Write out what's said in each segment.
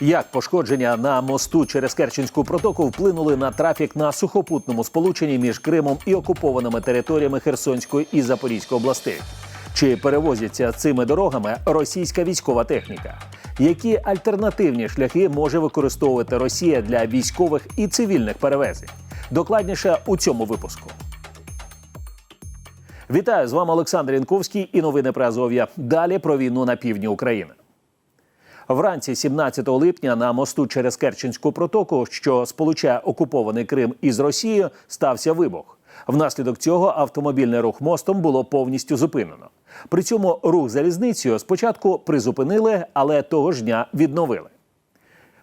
Як пошкодження на мосту через Керченську протоку вплинули на трафік на сухопутному сполученні між Кримом і окупованими територіями Херсонської і Запорізької областей? Чи перевозяться цими дорогами російська військова техніка? Які альтернативні шляхи може використовувати Росія для військових і цивільних перевезень? Докладніше у цьому випуску. Вітаю з вами Олександр Янковський і новини про Азов'я. Далі про війну на півдні України. Вранці 17 липня на мосту через Керченську протоку, що сполучає окупований Крим із Росією, стався вибух. Внаслідок цього автомобільний рух мостом було повністю зупинено. При цьому рух залізницею спочатку призупинили, але того ж дня відновили.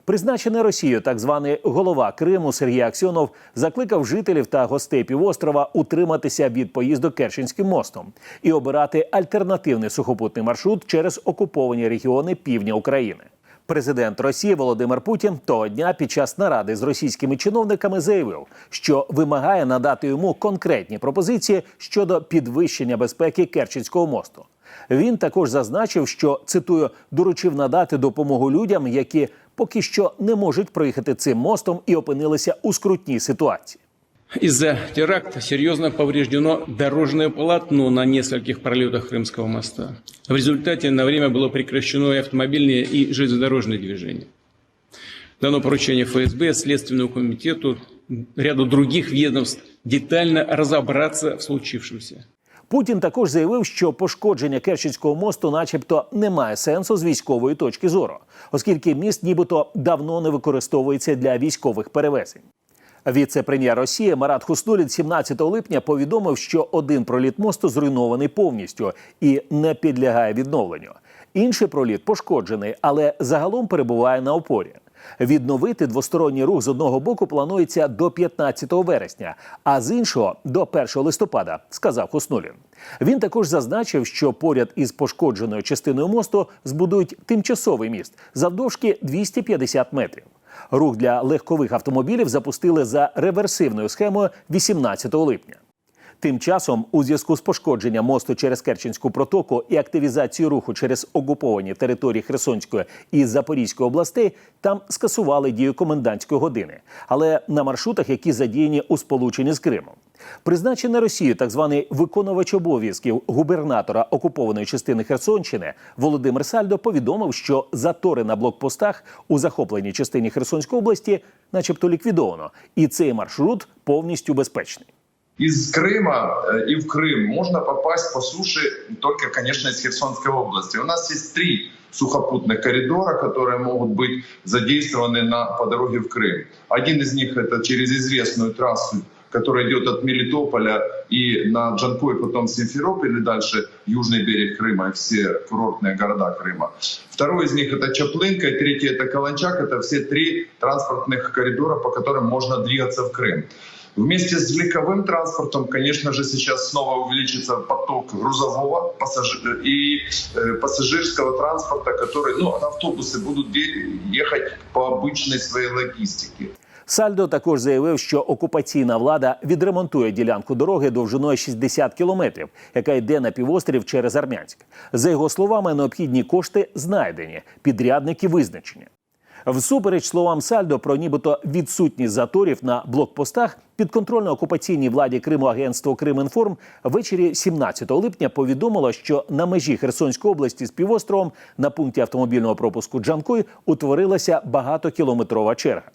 Призначений Росією так званий голова Криму Сергій Аксьонов закликав жителів та гостей півострова утриматися від поїздок Керченським мостом і обирати альтернативний сухопутний маршрут через окуповані регіони півдня України. Президент Росії Володимир Путін того дня під час наради з російськими чиновниками заявив, що вимагає надати йому конкретні пропозиції щодо підвищення безпеки Керченського мосту. Він також зазначив, що цитую доручив надати допомогу людям, які поки що не можуть проїхати цим мостом і опинилися у скрутній ситуації. Из-за теракта серьезно повреждено дорожное полотно на нескольких пролетах Крымского моста. В результате на время было прекращено и автомобильное, и железнодорожное движение. Дано поручение ФСБ, Следственному комитету, ряду других ведомств детально разобраться в случившемся. Путін також заявив, що пошкодження Керченського мосту, начебто, не має сенсу з військової точки зору, оскільки міст нібито давно не використовується для військових перевезень. Віце-прем'єр Росії Марат Хуснулін 17 липня повідомив, що один проліт мосту зруйнований повністю і не підлягає відновленню. Інший проліт пошкоджений, але загалом перебуває на опорі. Відновити двосторонній рух з одного боку планується до 15 вересня, а з іншого до 1 листопада, сказав Хуснулін. Він також зазначив, що поряд із пошкодженою частиною мосту збудують тимчасовий міст завдовжки 250 метрів. Рух для легкових автомобілів запустили за реверсивною схемою 18 липня. Тим часом, у зв'язку з пошкодженням мосту через Керченську протоку і активізацією руху через окуповані території Херсонської і Запорізької областей, там скасували дію комендантської години, але на маршрутах, які задіяні у сполученні з Кримом. Призначений Росією так званий виконувач обов'язків губернатора окупованої частини Херсонщини Володимир Сальдо повідомив, що затори на блокпостах у захопленій частині Херсонської області, начебто, ліквідовано, і цей маршрут повністю безпечний. Из Крыма э, и в Крым можно попасть по суше только, конечно, из Херсонской области. У нас есть три сухопутных коридора, которые могут быть задействованы на, по дороге в Крым. Один из них это через известную трассу, которая идет от Мелитополя и на Джанкой, потом Симферополь и дальше южный берег Крыма и все курортные города Крыма. Второй из них это Чаплынка, и третий это Каланчак. Это все три транспортных коридора, по которым можно двигаться в Крым. Вместе с легковым транспортом, конечно же, сейчас снова увеличится поток грузового пассажир- и э, пассажирского транспорта, который, ну, автобусы будут де- ехать по обычной своей логистике. Сальдо також заявив, що окупаційна влада відремонтує ділянку дороги довжиною 60 кілометрів, яка йде на півострів через Армянськ. За його словами, необхідні кошти знайдені, підрядники визначені. Всупереч словам Сальдо про нібито відсутність заторів на блокпостах підконтрольно окупаційній владі Криму агентство Кримінформ ввечері 17 липня повідомило, що на межі Херсонської області з півостровом на пункті автомобільного пропуску Джанкой утворилася багатокілометрова черга.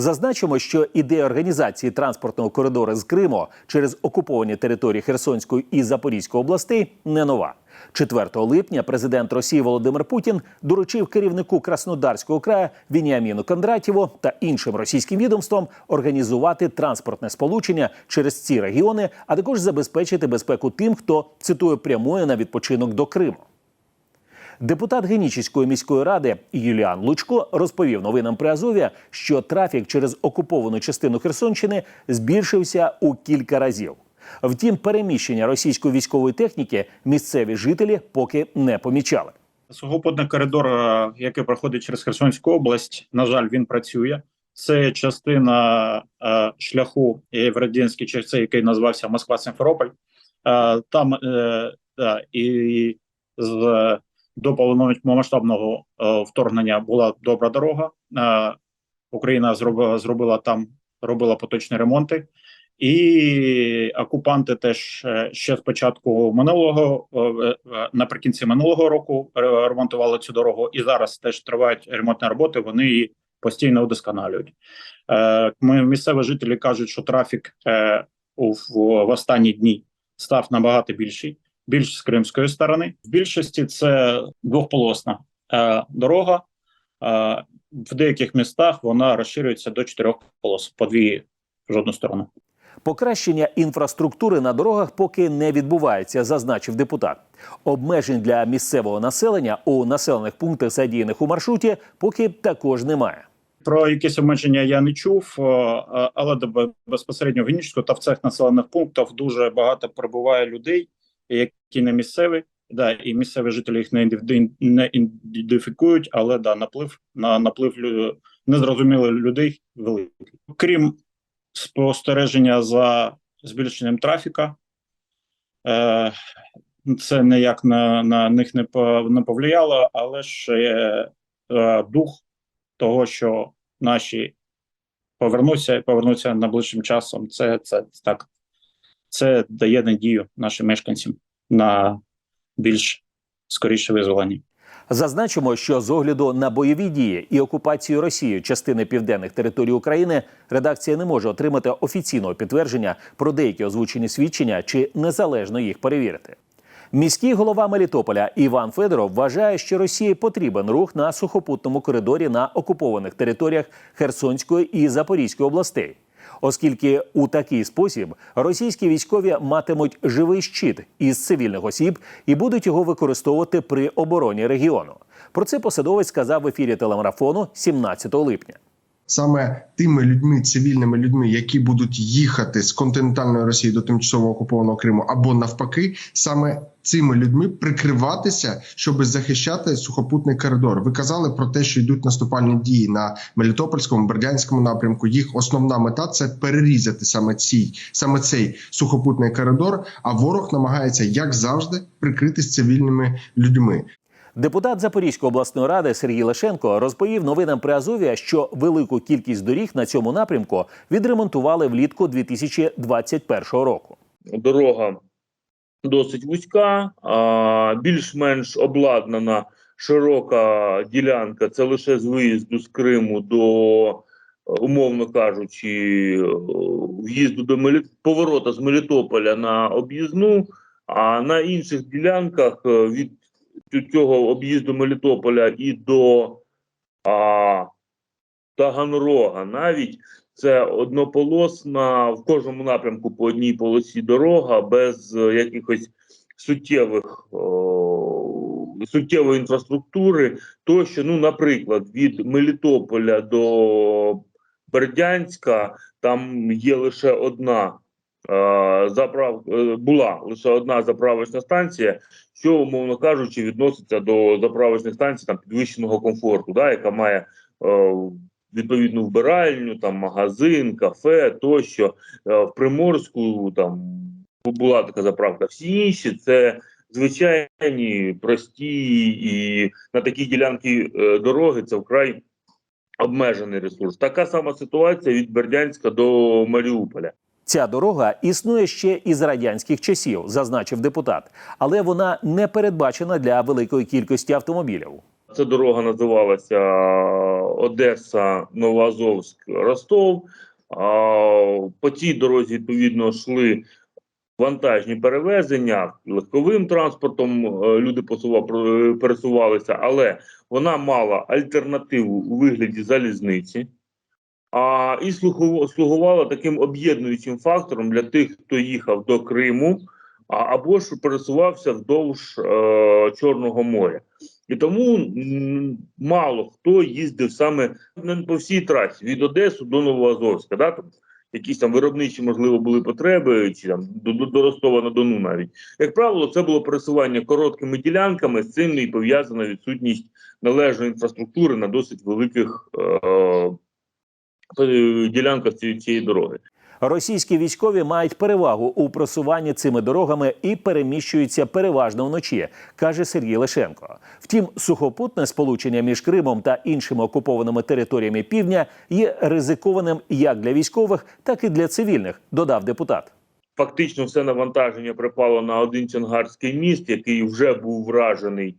Зазначимо, що ідея організації транспортного коридору з Криму через окуповані території Херсонської і Запорізької областей не нова. 4 липня президент Росії Володимир Путін доручив керівнику Краснодарського краю Вініаміну Кондратєву та іншим російським відомствам організувати транспортне сполучення через ці регіони, а також забезпечити безпеку тим, хто цитую прямує на відпочинок до Криму. Депутат Генічеської міської ради Юліан Лучко розповів новинам при Азові, що трафік через окуповану частину Херсонщини збільшився у кілька разів. Втім, переміщення російської військової техніки місцеві жителі поки не помічали. Сухопутний коридор, е, який проходить через Херсонську область, на жаль, він працює. Це частина е, шляху в радянські часи, який називався Москва Симферополь. Е, там е, да, і з до повномасштабного е, вторгнення була добра дорога. Е, Україна зробила зробила там робила поточні ремонти, і окупанти теж е, ще з початку минулого наприкінці минулого року ремонтували цю дорогу, і зараз теж тривають ремонтні роботи. Вони її постійно удосконалюють. Ми місцеві жителі кажуть, що трафік в останні дні став набагато більший, більш з кримської сторони. В більшості це двохполосна е, дорога. Е, в деяких містах вона розширюється до чотирьох полос по дві в жодну сторону. Покращення інфраструктури на дорогах поки не відбувається, зазначив депутат. Обмежень для місцевого населення у населених пунктах, задіяних у маршруті, поки також немає. Про якісь обмеження я не чув, е, але безпосередньо в Генічку та в цих населених пунктах дуже багато перебуває людей, які не місцеві. Да, і місцеві жителі їх не ідентифі- не ідентифікують, але да, наплив на наплив лю- незрозумілих людей великий. Крім спостереження за збільшенням трафіка, е, це ніяк на, на них не, по- не повлияло, але ж е, е, дух того, що наші повернуться і повернуться найближчим часом. Це, це так. Це дає надію нашим мешканцям на більш скоріше визволення. Зазначимо, що з огляду на бойові дії і окупацію Росією частини південних територій України редакція не може отримати офіційного підтвердження про деякі озвучені свідчення чи незалежно їх перевірити. Міський голова Мелітополя Іван Федоров вважає, що Росії потрібен рух на сухопутному коридорі на окупованих територіях Херсонської і Запорізької областей, оскільки у такий спосіб російські військові матимуть живий щит із цивільних осіб і будуть його використовувати при обороні регіону. Про це посадовець сказав в ефірі телемарафону 17 липня. Саме тими людьми, цивільними людьми, які будуть їхати з континентальної Росії до тимчасово окупованого Криму, або навпаки, саме цими людьми прикриватися, щоб захищати сухопутний коридор. Ви казали про те, що йдуть наступальні дії на Мелітопольському, Бердянському напрямку. Їх основна мета це перерізати саме цей, саме цей сухопутний коридор. А ворог намагається, як завжди, прикритись цивільними людьми. Депутат Запорізької обласної ради Сергій Лешенко розповів новинам при Азові, що велику кількість доріг на цьому напрямку відремонтували влітку 2021 року. дорога досить вузька, більш-менш обладнана широка ділянка. Це лише з виїзду з Криму до, умовно кажучи, в'їзду до Мелі... поворота з Мелітополя на об'їзну. А на інших ділянках від цього об'їзду Мелітополя і до а, Таганрога навіть це однополосна в кожному напрямку по одній полосі дорога без е, якихось суттєвих о, суттєвої інфраструктури. Тощо, ну, наприклад, від Мелітополя до Бердянська там є лише одна. Е, Заправ е, була лише одна заправочна станція, що умовно кажучи, відноситься до заправочних станцій там підвищеного комфорту, да, яка має е, відповідну вбиральню, там магазин, кафе тощо. В Приморську там була така заправка. Всі інші це звичайні, прості і на такій ділянці е, дороги це вкрай обмежений ресурс. Така сама ситуація від Бердянська до Маріуполя. Ця дорога існує ще із радянських часів, зазначив депутат, але вона не передбачена для великої кількості автомобілів. Ця дорога називалася Одеса, Новоазовськ, Ростов. По цій дорозі відповідно йшли вантажні перевезення легковим транспортом. е, Люди пересувалися, але вона мала альтернативу у вигляді залізниці. А і слугу- слугувала таким об'єднуючим фактором для тих, хто їхав до Криму, або ж пересувався вдовж е, Чорного моря. І тому мало хто їздив саме не по всій трасі від Одеси до Новоазовська. Да? Там якісь там виробничі, можливо, були потреби, чи там до, до, Ростова на Дону навіть. Як правило, це було пересування короткими ділянками, з цим і пов'язана відсутність належної інфраструктури на досить великих е, ділянках цієї, цієї дороги. Російські військові мають перевагу у просуванні цими дорогами і переміщуються переважно вночі, каже Сергій Лишенко. Втім, сухопутне сполучення між Кримом та іншими окупованими територіями півдня є ризикованим як для військових, так і для цивільних, додав депутат. Фактично, все навантаження припало на один Чангарський міст, який вже був вражений,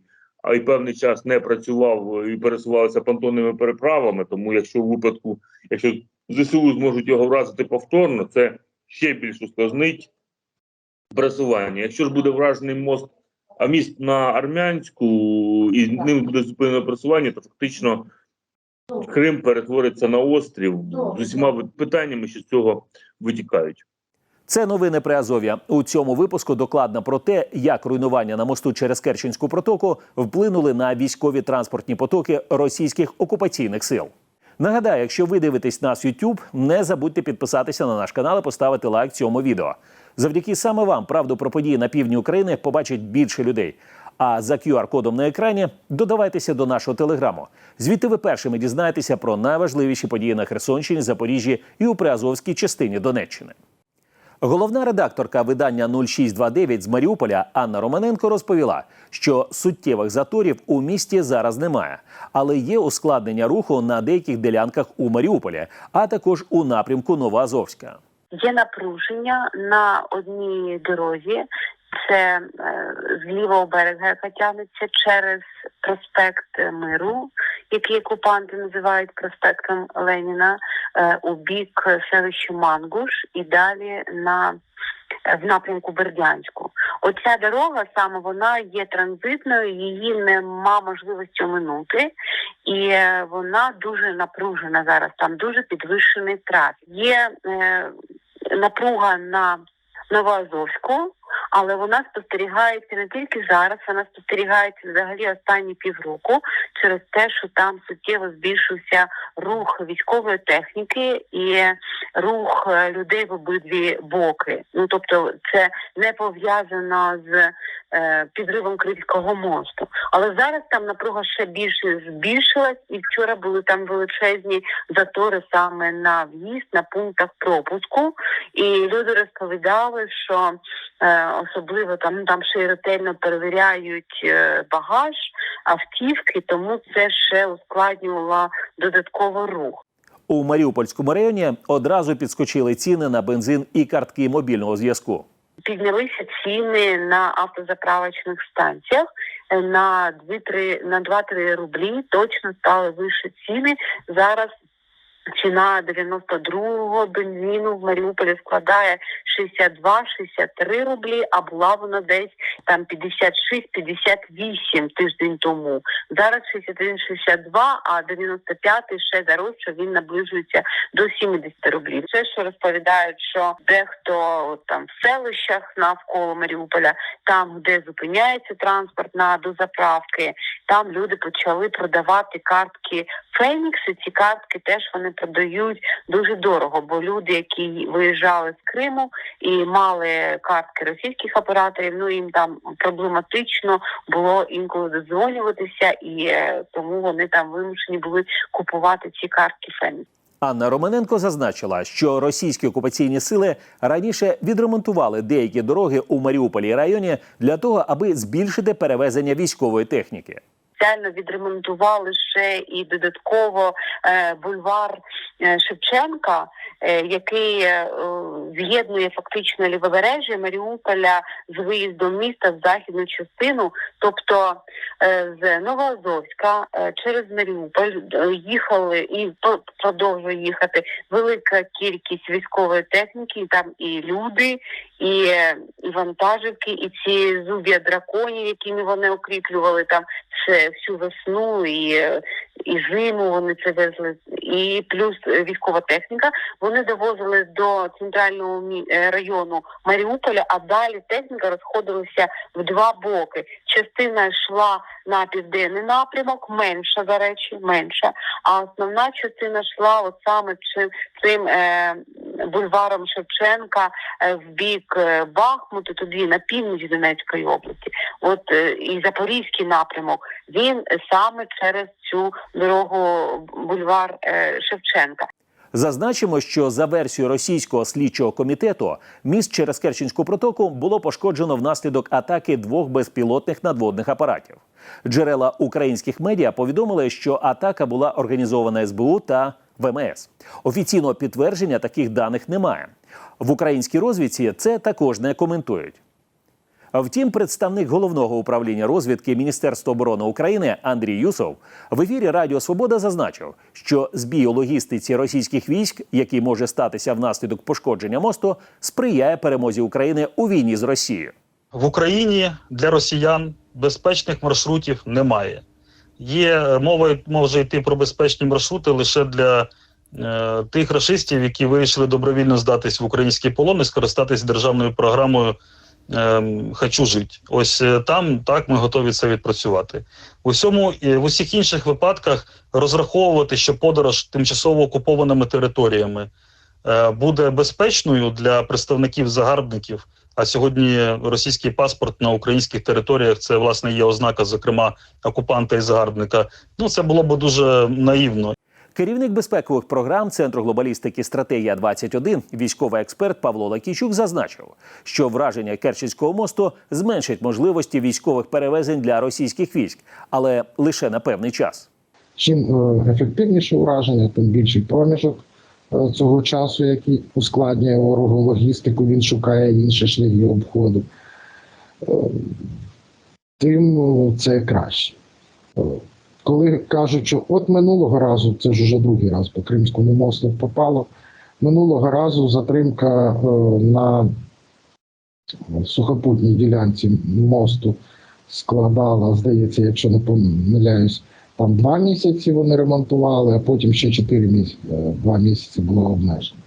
а й певний час не працював і пересувалися понтонними переправами. Тому, якщо в випадку, якщо ЗСУ зможуть його вразити повторно, це ще більш ускладнить пересування. Якщо ж буде вражений мост, а міст на армянську і ним буде зупинено пересування, то фактично Крим перетвориться на острів з усіма питаннями, що з цього витікають. Це новини при Азов'я. У цьому випуску докладно про те, як руйнування на мосту через Керченську протоку вплинули на військові транспортні потоки російських окупаційних сил. Нагадаю, якщо ви дивитесь нас YouTube, не забудьте підписатися на наш канал і поставити лайк цьому відео. Завдяки саме вам правду про події на півдні України побачить більше людей. А за QR-кодом на екрані додавайтеся до нашого телеграму. Звідти ви першими дізнаєтеся про найважливіші події на Херсонщині, Запоріжжі і у Приазовській частині Донеччини. Головна редакторка видання 0629 з Маріуполя Анна Романенко розповіла, що суттєвих заторів у місті зараз немає, але є ускладнення руху на деяких ділянках у Маріуполі, а також у напрямку Новоазовська. Є напруження на одній дорозі. Це е, з лівого берега, яка тягнеться через проспект Миру, який окупанти називають проспектом Леніна, е, у бік селища Мангуш і далі на е, в напрямку Бердянську. Оця дорога саме вона є транзитною, її нема можливості оминути, і вона дуже напружена зараз. Там дуже підвищений трафік. Є е, напруга на Новоазовську, але вона спостерігається не тільки зараз, вона спостерігається взагалі останні півроку через те, що там суттєво збільшився рух військової техніки і рух е, людей в обидві боки. Ну тобто, це не пов'язано з підривом Кримського мосту. Але зараз там напруга ще більше збільшилась, і вчора були там величезні затори саме на в'їзд на пунктах пропуску. І люди розповідали, що е, особливо там ну, там ще й ретельно перевіряють е, багаж автівки, тому це ще ускладнювало додатково рух. У Маріупольському районі одразу підскочили ціни на бензин і картки мобільного зв'язку. Піднялися ціни на автозаправочних станціях е, на 2-3 на 2-3 рублі. Точно стали вище ціни. Зараз ціна 92-го бензину в Маріуполі складає 62-63 рублі, а була вона десь там 56-58 тиждень тому. Зараз 61-62, а 95-й ще дорожче, він наближується до 70 рублів. Це що розповідають, що дехто там в селищах навколо Маріуполя, там, де зупиняється транспорт на дозаправки, там люди почали продавати картки Фенікс. І ці картки теж вони продають дуже дорого, бо люди, які виїжджали з Криму і мали картки російських операторів, ну їм там проблематично було інколи додзвонюватися, і е, тому вони там вимушені були купувати ці картки Фенікс. Анна Романенко зазначила, що російські окупаційні сили раніше відремонтували деякі дороги у Маріуполі районі для того, аби збільшити перевезення військової техніки. Спеціально відремонтували ще і додатково е, бульвар е, Шевченка, е, який з'єднує фактично лівобережжя Маріуполя з виїздом міста в західну частину, тобто з Новоазовська через Маріуполь їхали і продовжує їхати велика кількість військової техніки, там і люди, і, е, вантажівки, і ці зуб'я драконів, якими вони укріплювали там все всю весну і, і зиму вони це везли, і плюс військова техніка. Вони довозили до центрального е, району Маріуполя, а далі техніка розходилася в два боки. Частина йшла на південний напрямок, менша, до речі, менша. А основна частина йшла от саме цим, цим е, бульваром Шевченка е, в бік е, Бахмуту, туди на північ Донецької області. От е, і Запорізький напрямок він саме через цю дорогу бульвар е, Шевченка. Зазначимо, що за версією російського слідчого комітету міст через Керченську протоку було пошкоджено внаслідок атаки двох безпілотних надводних апаратів. Джерела українських медіа повідомили, що атака була організована СБУ та ВМС. Офіційного підтвердження таких даних немає. В українській розвідці це також не коментують. Втім, представник головного управління розвідки Міністерства оборони України Андрій Юсов в ефірі Радіо Свобода зазначив, що збій логістиці російських військ, який може статися внаслідок пошкодження мосту, сприяє перемозі України у війні з Росією. В Україні для росіян безпечних маршрутів немає. Є мова може йти про безпечні маршрути лише для тих рашистів, які вирішили добровільно здатись в український полон і скористатись державною програмою е, Хочу жити. Ось е, там так ми готові це відпрацювати. В усьому е, в усіх інших випадках розраховувати, що подорож тимчасово окупованими територіями е, буде безпечною для представників загарбників. А сьогодні російський паспорт на українських територіях це власне є ознака, зокрема окупанта і загарбника. Ну це було б дуже наївно. Керівник безпекових програм Центру глобалістики Стратегія 21 військовий експерт Павло Лакійчук зазначив, що враження Керченського мосту зменшить можливості військових перевезень для російських військ, але лише на певний час. Чим е, ефективніше ураження, тим більший проміжок е, цього часу, який ускладнює ворогу логістику, він шукає інші шляхи обходу. Е, Тим це краще. Коли кажуть, що от минулого разу, це ж уже другий раз по Кримському мосту попало, минулого разу затримка е, на сухопутній ділянці мосту складала, здається, якщо не помиляюсь, там два місяці вони ремонтували, а потім ще чотири місяці, е, два місяці було обмежено.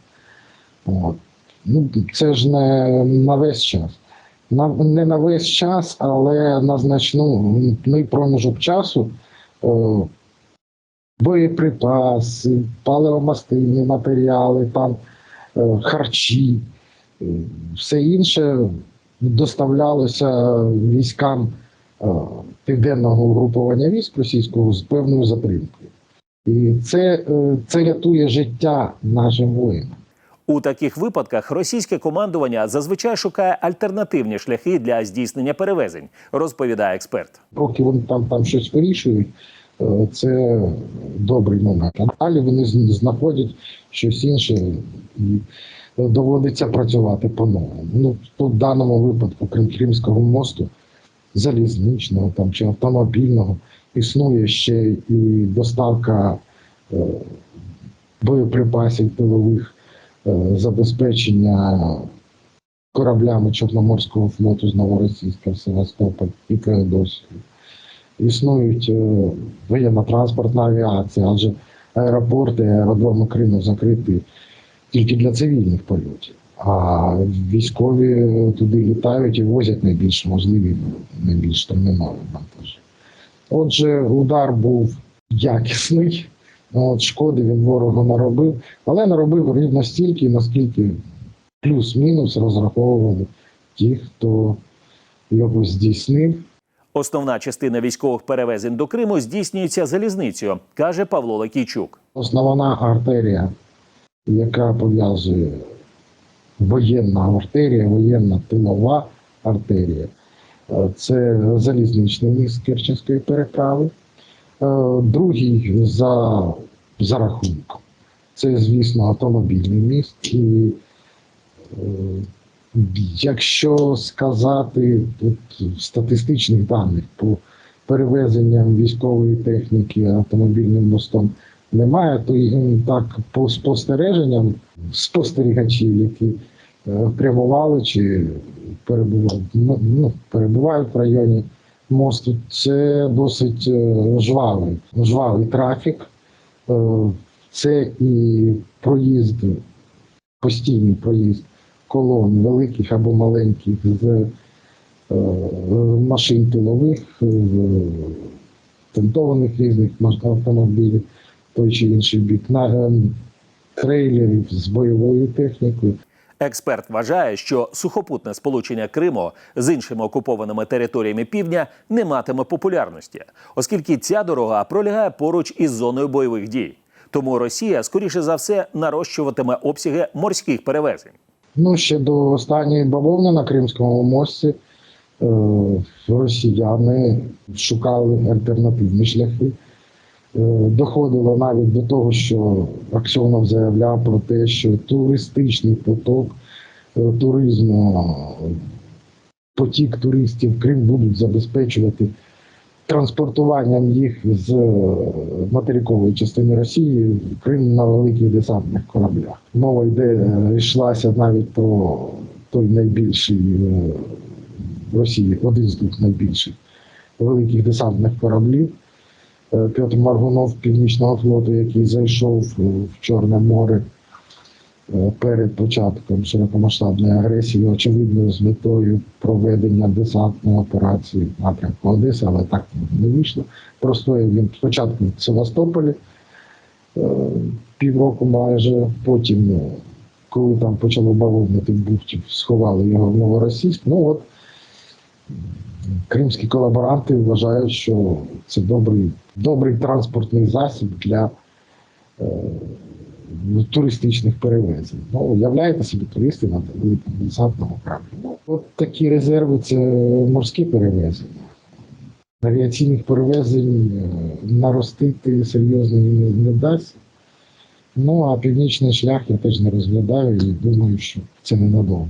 От. Ну, це ж не на весь час. На, не на весь час, але на значний проміжок часу боєприпаси, паливомастильні матеріали, там, е, харчі, е, все інше доставлялося військам е, південного угруповання військ російського з певною затримкою. І це, це рятує життя нашим воїнам. У таких випадках російське командування зазвичай шукає альтернативні шляхи для здійснення перевезень, розповідає експерт. Поки вони там, там щось вирішують, е, це добрий момент. А далі вони знаходять щось інше і доводиться працювати по-новому. Ну, тут в даному випадку, крім Кримського мосту, залізничного там, чи автомобільного, існує ще і доставка е, боєприпасів тилових, забезпечення кораблями Чорноморського флоту з Новоросійська Севастополь і Феодосію. Існують е, воєнно-транспортна авіація, адже аеропорти, аеродроми Криму закриті тільки для цивільних польотів. А військові туди літають і возять найбільш можливі, найбільш термінові вантажі. Отже, удар був якісний, от, шкоди він ворогу наробив, але наробив рівно стільки, наскільки плюс-мінус розраховували ті, хто його здійснив. Основна частина військових перевезень до Криму здійснюється залізницею, каже Павло Лакійчук. Основна артерія, яка пов'язує воєнна артерія, воєнна тилова артерія, це залізничний міст Керченської переправи. Е, Другий за, за рахунком. Це, звісно, автомобільний міст. І е, якщо сказати тут статистичних даних по перевезенням військової техніки автомобільним мостом немає, то так по спостереженням спостерігачів, які е, прямували чи перебували, ну, ну, перебувають в районі мосту, це досить е, жвавий, жвавий трафік. Е, Це і проїзд, постійний проїзд колон великих або маленьких з е, машин тилових, тентованих різних автомобілів, той чи інший бік, на е, трейлерів з бойовою технікою. Експерт вважає, що сухопутне сполучення Криму з іншими окупованими територіями півдня не матиме популярності, оскільки ця дорога пролягає поруч із зоною бойових дій. Тому Росія, скоріше за все, нарощуватиме обсяги морських перевезень. Ну, ще до останньої бавовни на Кримському мості е, росіяни шукали альтернативні шляхи. Е, доходило навіть до того, що Аксьонов заявляв про те, що туристичний поток е, туризму, потік туристів Крим будуть забезпечувати транспортуванням їх з е, материкової частини Росії в Крим на великих десантних кораблях. Мова йде йшлася навіть про той найбільший в Росії, один з двох найбільших великих десантних кораблів. Е, Петр Маргунов Північного флоту, який зайшов в Чорне море е, перед початком широкомасштабної агресії, очевидно, з метою проведення десантної операції в напрямку Одеси, але так не вийшло. Простояв він спочатку в Севастополі е, півроку майже, потім, коли там почало бавовнити бухтів, сховали його в Новоросійськ. Ну от кримські колаборанти вважають, що це добрий, добрий транспортний засіб для е, туристичних перевезень. Ну, уявляєте собі туристи на десантному кораблі. Ну, от такі резерви це морські перевезення. Авіаційних перевезень е, наростити серйозно не вдасться. Ну а північний шлях я теж не розглядаю і думаю, що це ненадовго.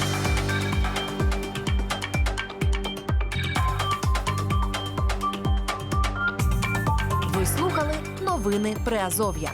Новини Приазов'я.